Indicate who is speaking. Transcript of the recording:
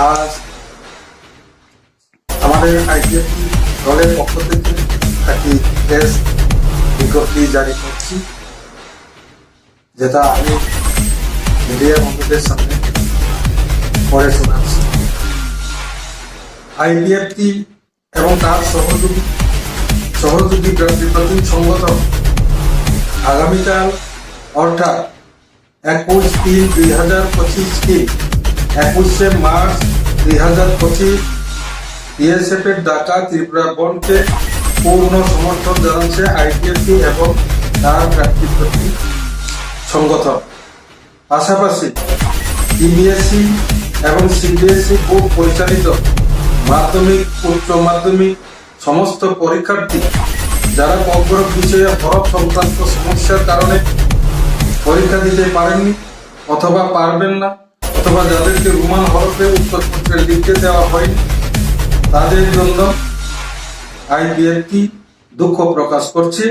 Speaker 1: আজ আমাদের আইডিএফটি দলের পক্ষ থেকে একটি প্রেস বিজ্ঞপ্তি জারি করছি, যেটা আমি মিডিয়া বন্ধুদের সামনে পড়ে শোনাচ্ছি। আইডিএফটি এবং তার সহযোগী সহযোগী রিপাবলিক সংগঠন আগামীকাল, অর্থাৎ একুশ তিন দুই হাজার পঁচিশ দিন একুশে মার্চ দুই হাজার পঁচিশ বিএসএফ এর ডাকা ত্রিপুরা বনকে পূর্ণ সমর্থন জানাচ্ছে আইটিএফটি এবং তার প্রার্থী সংগঠন। পাশাপাশি সিবিএসই এবং সিবিএসই বোর্ড পরিচালিত মাধ্যমিক, উচ্চ মাধ্যমিক, সমস্ত পরীক্ষার্থী যারা অগ্রহ বিষয়ে হরফ সংক্রান্ত সমস্যার কারণে পরীক্ষা দিতে পারেননি অথবা পারবেন না অথবা যাদেরকে রুমাল হরফে উত্তরপত্রে লিখতে দেওয়া হয়নি তাদের জন্য আইবিএফটি দুঃখ প্রকাশ করছে।